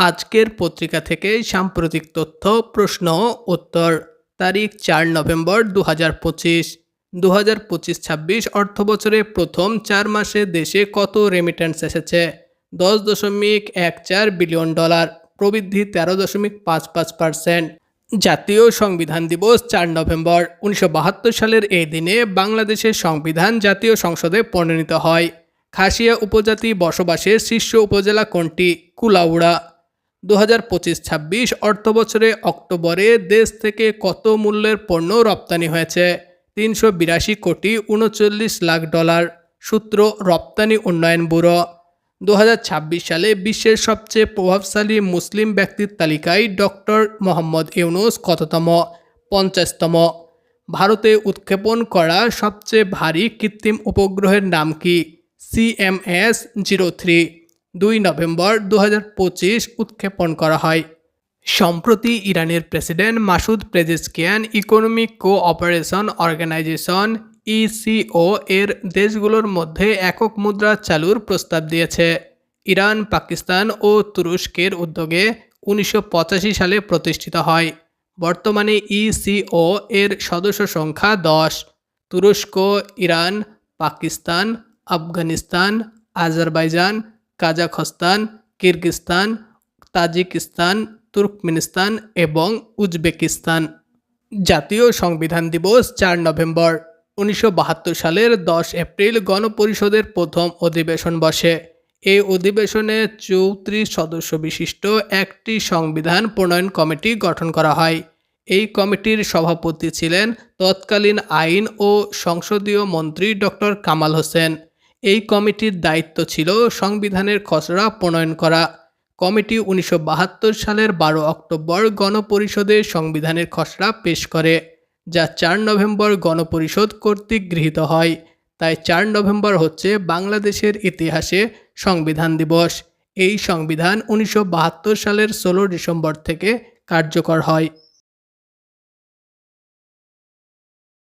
আজকের পত্রিকা থেকে সাম্প্রতিক তথ্য, প্রশ্ন, উত্তর। তারিখ চার নভেম্বর দু হাজার পঁচিশ। দু হাজার পঁচিশ ছাব্বিশ অর্থ বছরে প্রথম চার মাসে দেশে কত রেমিটেন্স এসেছে? দশ দশমিক এক চার বিলিয়ন ডলার। প্রবৃদ্ধি তেরো দশমিক পাঁচ পাঁচ পার্সেন্ট। জাতীয় সংবিধান দিবস চার নভেম্বর। উনিশশো বাহাত্তর সালের এই দিনে বাংলাদেশের সংবিধান জাতীয় সংসদে পরিণত হয়। খাসিয়া উপজাতি বসবাসের শীর্ষ উপজেলা কোনটি? কুলাউড়া। দু হাজার পঁচিশ ছাব্বিশ অর্থ বছরে অক্টোবরে দেশ থেকে কত মূল্যের পণ্য রপ্তানি হয়েছে? তিনশো বিরাশি কোটি উনচল্লিশ লাখ ডলার। সূত্র, রপ্তানি উন্নয়ন ব্যুরো। দু হাজার ছাব্বিশ সালে বিশ্বের সবচেয়ে প্রভাবশালী মুসলিম ব্যক্তির তালিকায় ডক্টর মোহাম্মদ ইউনুস কততম? পঞ্চাশতম। ভারতে উৎক্ষেপণ করা সবচেয়ে ভারী কৃত্রিম উপগ্রহের নাম কি? CMS zero three. দুই নভেম্বর দু হাজার পঁচিশ উৎক্ষেপণ করা হয়। সম্প্রতি ইরানের president Masoud Pezeshkian economic cooperation organization, ECO, এর দেশগুলোর মধ্যে একক মুদ্রা চালুর প্রস্তাব দিয়েছে। ইরান, পাকিস্তান ও তুরস্কের উদ্যোগে উনিশশো পঁচাশি সালে প্রতিষ্ঠিত হয়। বর্তমানে ইসিও এর সদস্য সংখ্যা দশ। তুরস্ক, Iran, Pakistan, Afghanistan, Azerbaijan Kazakhstan, Kyrgyzstan, Tajikistan, Turkmenistan এবং উজবেকিস্তান। জাতীয় সংবিধান দিবস চার নভেম্বর, উনিশশো বাহাত্তর সালের দশ এপ্রিল গণপরিষদের প্রথম অধিবেশন বসে। এই অধিবেশনে চৌত্রিশ সদস্য বিশিষ্ট একটি সংবিধান প্রণয়ন কমিটি গঠন করা হয়। এই কমিটির সভাপতি ছিলেন তৎকালীন আইন ও সংসদীয় মন্ত্রী ডক্টর কামাল হোসেন। এই কমিটির দায়িত্ব ছিল সংবিধানের খসড়া প্রণয়ন করা। কমিটি উনিশশো বাহাত্তর সালের বারো অক্টোবর গণপরিষদে সংবিধানের খসড়া পেশ করে, যা চার নভেম্বর গণপরিষদ কর্তৃক গৃহীত হয়। তাই চার নভেম্বর হচ্ছে বাংলাদেশের ইতিহাসে সংবিধান দিবস। এই সংবিধান উনিশশো বাহাত্তর সালের ষোলো ডিসেম্বর থেকে কার্যকর হয়।